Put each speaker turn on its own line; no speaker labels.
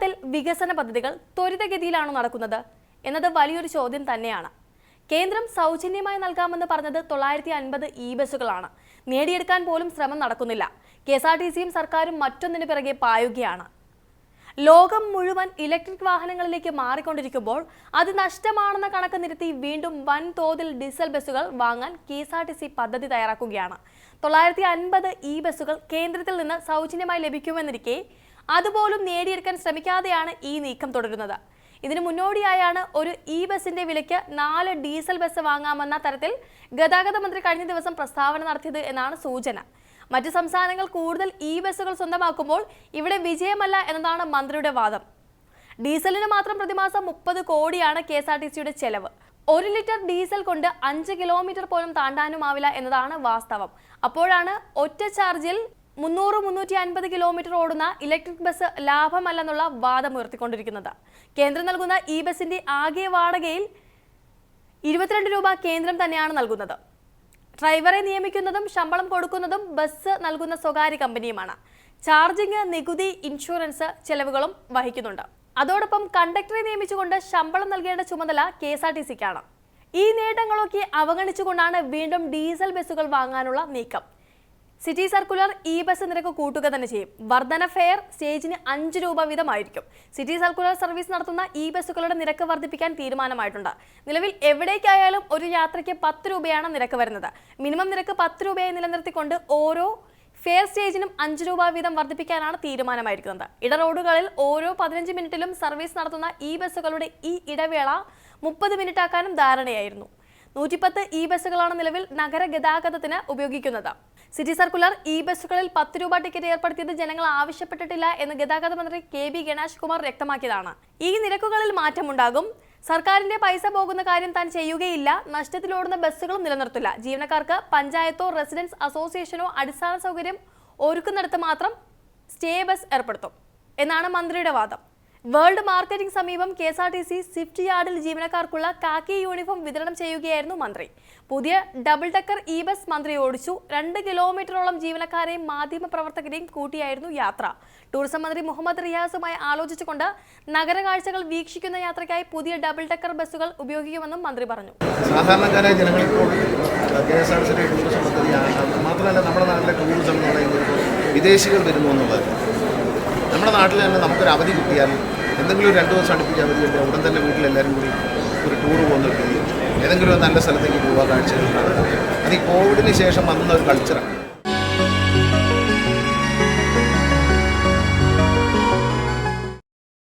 കേരളത്തിൽ വികസന പദ്ധതികൾ ത്വരിതഗതിയിലാണോ നടക്കുന്നത് എന്നത് വലിയൊരു ചോദ്യം തന്നെയാണ്. കേന്ദ്രം സൗജന്യമായി നൽകാമെന്ന് പറഞ്ഞത് തൊള്ളായിരത്തി അൻപത് ഇ ബസ്സുകളാണ് നേടിയെടുക്കാൻ പോലും ശ്രമം നടക്കുന്നില്ല. കെ എസ് ആർ ടി സിയും സർക്കാരും മറ്റൊന്നിനു പിറകെ പായുകയാണ്. ലോകം മുഴുവൻ ഇലക്ട്രിക് വാഹനങ്ങളിലേക്ക് മാറിക്കൊണ്ടിരിക്കുമ്പോൾ അത് നഷ്ടമാണെന്ന കണക്ക് നിരത്തി വീണ്ടും വൻതോതിൽ ഡീസൽ ബസ്സുകൾ വാങ്ങാൻ K S R T C പദ്ധതി തയ്യാറാക്കുകയാണ്. തൊള്ളായിരത്തി അൻപത് ഇ ബസ്സുകൾ കേന്ദ്രത്തിൽ നിന്ന് സൗജന്യമായി ലഭിക്കുമെന്നിരിക്കെ അതുപോലും നേടിയെടുക്കാൻ ശ്രമിക്കാതെയാണ് ഈ നീക്കം തുടരുന്നത്. ഇതിനു മുന്നോടിയായാണ് ഒരു ഇ ബസിന്റെ വിലയ്ക്ക് നാല് ഡീസൽ ബസ് വാങ്ങാമെന്ന തരത്തിൽ ഗതാഗത മന്ത്രി കഴിഞ്ഞ ദിവസം പ്രസ്താവന നടത്തിയത് എന്നാണ് സൂചന. മറ്റു സംസ്ഥാനങ്ങൾ കൂടുതൽ ഇ ബസ്സുകൾ സ്വന്തമാക്കുമ്പോൾ ഇവിടെ വിജയമല്ല എന്നതാണ് മന്ത്രിയുടെ വാദം. ഡീസലിന് മാത്രം പ്രതിമാസം മുപ്പത് കോടിയാണ് കെ എസ് ആർ ടി സിയുടെ ചെലവ്. ഒരു ലിറ്റർ ഡീസൽ കൊണ്ട് അഞ്ച് കിലോമീറ്റർ പോലും താണ്ടാനുമാവില്ല എന്നതാണ് വാസ്തവം. അപ്പോഴാണ് ഒറ്റ ചാർജിൽ മുന്നൂറ് മുന്നൂറ്റി അൻപത് കിലോമീറ്റർ ഓടുന്ന ഇലക്ട്രിക് ബസ് ലാഭമല്ലെന്നുള്ള വാദം ഉയർത്തിക്കൊണ്ടിരിക്കുന്നത്. കേന്ദ്രം നൽകുന്ന ഈ ബസിന്റെ ആകെ വാടകയിൽ ഇരുപത്തിരണ്ട് രൂപ കേന്ദ്രം തന്നെയാണ് നൽകുന്നത്. ഡ്രൈവറെ നിയമിക്കുന്നതും ശമ്പളം കൊടുക്കുന്നതും ബസ് നൽകുന്ന സ്വകാര്യ കമ്പനിയുമാണ്. ചാർജിങ് നികുതി ഇൻഷുറൻസ് ചെലവുകളും വഹിക്കുന്നുണ്ട്. അതോടൊപ്പം കണ്ടക്ടറെ നിയമിച്ചുകൊണ്ട് ശമ്പളം നൽകേണ്ട ചുമതല കെ എസ് ആർ ടി സിക്കാണ്. ഈ നേട്ടങ്ങളൊക്കെ അവഗണിച്ചുകൊണ്ടാണ് വീണ്ടും ഡീസൽ ബസ്സുകൾ വാങ്ങാനുള്ള നീക്കം. സിറ്റി സർക്കുലർ ഇ ബസ് നിരക്ക് കൂട്ടുക തന്നെ ചെയ്യും. വർധന ഫെയർ സ്റ്റേജിന് അഞ്ച് രൂപ വീതമായിരിക്കും. സിറ്റി സർക്കുലർ സർവീസ് നടത്തുന്ന ഇ ബസ്സുകളുടെ നിരക്ക് വർദ്ധിപ്പിക്കാൻ തീരുമാനമായിട്ടുണ്ട്. നിലവിൽ എവിടേക്കായാലും ഒരു യാത്രയ്ക്ക് പത്ത് രൂപയാണ് നിരക്ക് വരുന്നത്. മിനിമം നിരക്ക് പത്ത് രൂപയായി നിലനിർത്തിക്കൊണ്ട് ഓരോ ഫെയർ സ്റ്റേജിനും അഞ്ച് രൂപ വീതം വർദ്ധിപ്പിക്കാനാണ് തീരുമാനമായിരിക്കുന്നത്. ഇട റോഡുകളിൽ ഓരോ പതിനഞ്ച് മിനിറ്റിലും സർവീസ് നടത്തുന്ന ഇ ബസ്സുകളുടെ ഈ ഇടവേള മുപ്പത് മിനിറ്റ് ആക്കാനും ധാരണയായിരുന്നു. നൂറ്റിപ്പത്ത് ഇ ബസ്സുകളാണ് നിലവിൽ നഗര ഗതാഗതത്തിന് ഉപയോഗിക്കുന്നത്. സിറ്റി സർക്കുലർ ഇ ബസ്സുകളിൽ പത്ത് രൂപ ടിക്കറ്റ് ഏർപ്പെടുത്തിയത് ജനങ്ങൾ ആവശ്യപ്പെട്ടിട്ടില്ല എന്ന് ഗതാഗത മന്ത്രി കെ ബി ഗണേഷ് കുമാർ വ്യക്തമാക്കിയതാണ്. ഈ നിരക്കുകളിൽ മാറ്റമുണ്ടാകും. സർക്കാരിന്റെ പൈസ പോകുന്ന കാര്യം താൻ ചെയ്യുകയില്ല. നഷ്ടത്തിലോടുന്ന ബസ്സുകളും നിലനിർത്തില്ല. ജീവനക്കാർക്ക് പഞ്ചായത്തോ റെസിഡൻസ് അസോസിയേഷനോ അടിസ്ഥാന സൗകര്യം ഒരുക്കുന്നിടത്ത് മാത്രം സ്റ്റേ ബസ് ഏർപ്പെടുത്തും. എന്നാണ് മന്ത്രിയുടെ വാദം. വേൾഡ് മാർക്കറ്റിംഗ് സമീപം K S R T C Swift യാർഡിൽ ജീവനക്കാർക്കുള്ള കാക്കി യൂണിഫോം വിതരണം ചെയ്യുകയായിരുന്നു മന്ത്രി. പുതിയ ഡബിൾ ഡക്കർ ഇ ബസ് മന്ത്രി ഓടിച്ചു. രണ്ട് കിലോമീറ്ററോളം ജീവനക്കാരെയും മാധ്യമ പ്രവർത്തകരെയും കൂട്ടിയായിരുന്നു യാത്ര. ടൂറിസം മന്ത്രി മുഹമ്മദ് റിയാസുമായി ആലോചിച്ചുകൊണ്ട് നഗരകാഴ്ചകൾ വീക്ഷിക്കുന്ന യാത്രയ്ക്കായി പുതിയ ഡബിൾ ഡക്കർ ബസ്സുകൾ ഉപയോഗിക്കുമെന്നും മന്ത്രി പറഞ്ഞു.
ടി സിയുടെ മാത്രമല്ല നമ്മുടെ ടൂറിസം ഇപ്പോൾ വിദേശികൾ വരുന്നു എന്നുള്ളത് നമ്മുടെ നാട്ടിൽ തന്നെ നമുക്കൊരു അവധി കിട്ടിയാൽ എന്തെങ്കിലും രണ്ട് ദിവസം അടുപ്പിച്ച് അവധി കിട്ടിയാൽ ഉടൻ തന്നെ വീട്ടിലെല്ലാവരും കൂടി ഒരു ടൂർ പോകുന്ന രീതിയിൽ ഏതെങ്കിലും ഒരു നല്ല സ്ഥലത്തേക്ക് പോവുക കാഴ്ചകൾ നടക്കുക അത് ഈ കോവിഡിന് ശേഷം വന്ന ഒരു കൾച്ചറാണ്